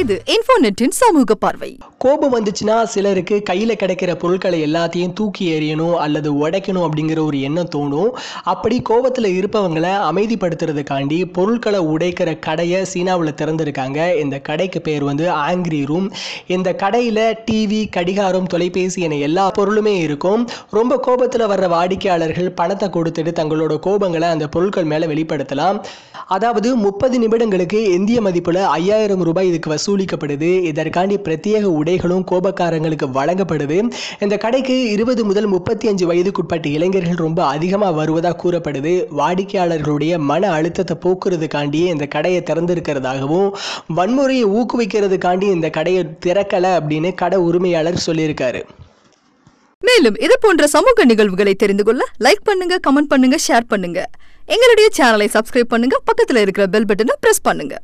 இது இன்ஃபோநெட்டின் சமூக பார்வை. கோபம் வந்துச்சுன்னா சிலருக்கு கையில் கிடைக்கிற பொருட்களை எல்லாத்தையும் தூக்கி எறியணும் அல்லது உடைக்கணும் அப்படிங்கிற ஒரு எண்ணம் தோணும். அப்படி கோபத்தில் இருப்பவங்களை அமைதிப்படுத்துறதுக்காண்டி பொருட்களை உடைக்கிற கடையை சீனாவில் திறந்திருக்காங்க. இந்த கடைக்கு பேர் வந்து ஆங்கிரி ரூம். இந்த கடையில் டிவி கடிகாரம் தொலைபேசி என எல்லா பொருளுமே இருக்கும். ரொம்ப கோபத்தில் வர்ற வாடிக்கையாளர்கள் பணத்தை கொடுத்துட்டு தங்களோட கோபங்களை அந்த பொருட்கள் மேலே வெளிப்படுத்தலாம். அதாவது முப்பது நிமிடங்களுக்கு இந்திய மதிப்பில் ஐயாயிரம் ரூபாய் இதுக்கு வசூலிக்கப்படுது. இதற்காண்டி பிரத்யேக உடைகளும் கோபக்காரங்களுக்கு வழங்கப்படுது. இந்த கடைக்கு இருபது முதல் முப்பத்தி அஞ்சு வயதுக்குட்பட்ட இளைஞர்கள் ரொம்ப அதிகமாக வருவதாக கூறப்படுது. வாடிக்கையாளர்களுடைய மன அழுத்தத்தை போக்குறதுக்காண்டியே இந்த கடையை திறந்திருக்கிறதாகவும் வன்முறையை ஊக்குவிக்கிறதுக்காண்டி இந்த கடையை திறக்கலை அப்படின்னு கடை உரிமையாளர் சொல்லியிருக்காரு. மேலும் இது போன்ற சமூக நிகழ்வுகளை தெரிந்து கொள்ள லைக் பண்ணுங்க கமெண்ட் பண்ணுங்க ஷேர் பண்ணுங்க. எங்களுடைய சேனலை சப்ஸ்கிரைப் பண்ணுங்க பக்கத்தில் இருக்கிற பெல் பட்டனை பிரஸ் பண்ணுங்க.